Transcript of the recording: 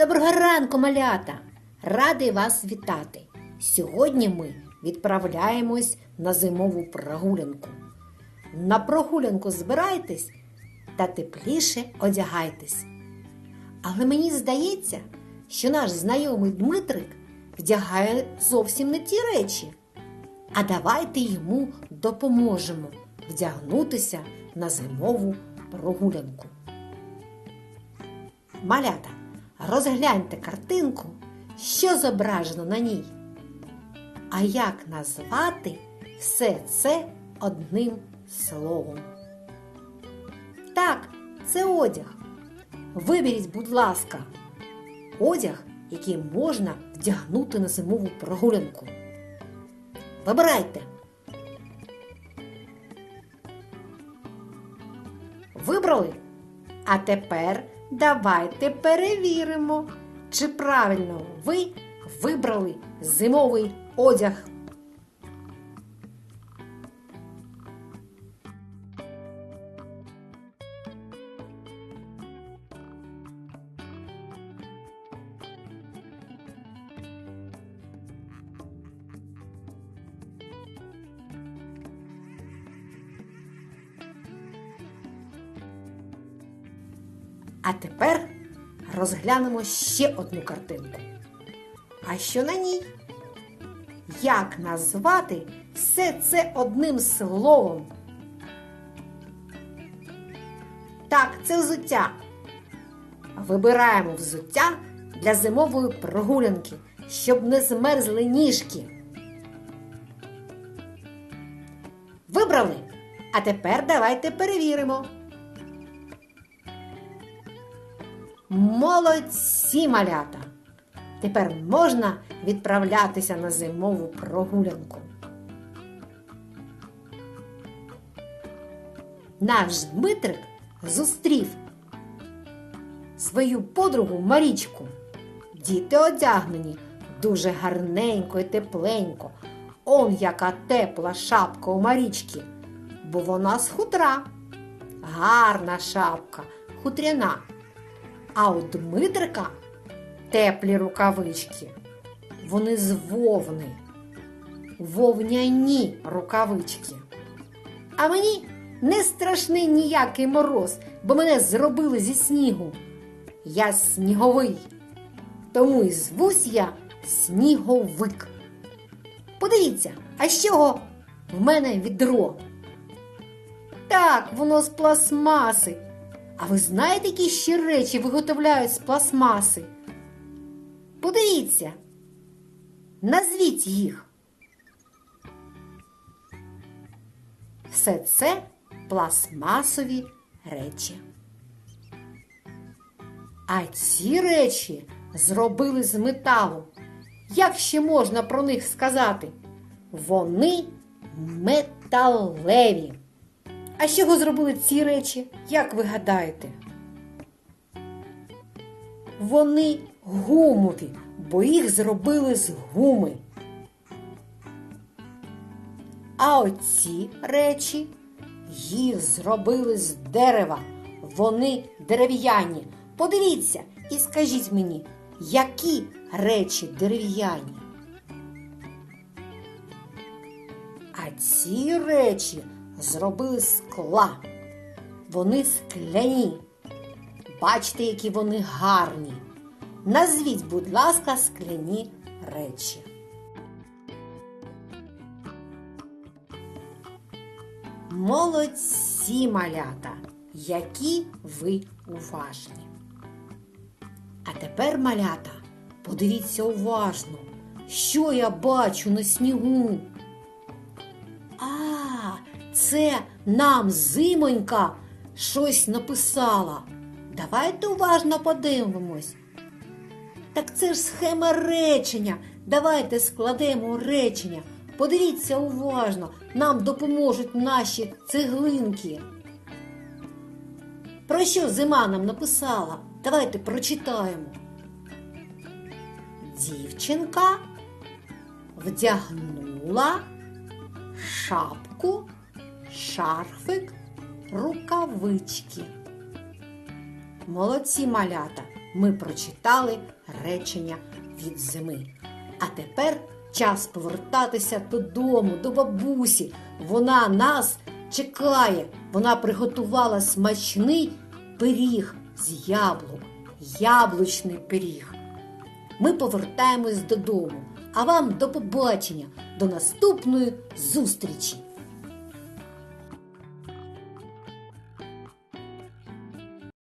Доброго ранку, малята! Радий вас вітати! Сьогодні ми відправляємось на зимову прогулянку. На прогулянку збирайтесь та тепліше одягайтесь. Але мені здається, що наш знайомий Дмитрик вдягає зовсім не ті речі. А давайте йому допоможемо вдягнутися на зимову прогулянку. Малята, розгляньте картинку, що зображено на ній. А як назвати все це одним словом? Так, це одяг. Виберіть, будь ласка, одяг, який можна вдягнути на зимову прогулянку. Вибирайте. Вибрали? А тепер давайте перевіримо, чи правильно ви вибрали зимовий одяг. А тепер розглянемо ще одну картинку. А що на ній? Як назвати все це одним словом? Так, це взуття. Вибираємо взуття для зимової прогулянки, щоб не змерзли ніжки. Вибрали. А тепер давайте перевіримо. Молодці малята! Тепер можна відправлятися на зимову прогулянку. Наш Дмитрик зустрів свою подругу Марічку. Діти одягнені дуже гарненько і тепленько. Он яка тепла шапка у Марічки, бо вона з хутра. Гарна шапка, хутряна. А у Дмитрика теплі рукавички. Вони з вовни, вовняні рукавички. А мені не страшний ніякий мороз, бо мене зробили зі снігу. Я сніговий, тому і звусь я сніговик. Подивіться, а з чого в мене відро? Так, воно з пластмаси. А ви знаєте, які ще речі виготовляють з пластмаси? Подивіться, назвіть їх. Все це пластмасові речі. А ці речі зробили з металу. Як ще можна про них сказати? Вони металеві. А з чого зробили ці речі, як ви гадаєте? Вони гумові, бо їх зробили з гуми. А оці речі їх зробили з дерева. Вони дерев'яні. Подивіться і скажіть мені, які речі дерев'яні? А ці речі зробили скла. Вони скляні. Бачите, які вони гарні. Назвіть, будь ласка, скляні речі. Молодці малята, які ви уважні. А тепер, малята, подивіться уважно, що я бачу на снігу. Це нам зимонька щось написала. Давайте уважно подивимось. Так це ж схема речення. Давайте складемо речення. Подивіться уважно, нам допоможуть наші цеглинки. Про що зима нам написала? Давайте прочитаємо. Дівчинка вдягнула шапку, шарфик, рукавички. Молодці малята! ми прочитали речення від зими. А тепер час повертатися додому, до бабусі. Вона нас чекає. Вона приготувала смачний пиріг з яблук, яблучний пиріг. Ми повертаємось додому. А вам до побачення, до наступної зустрічі!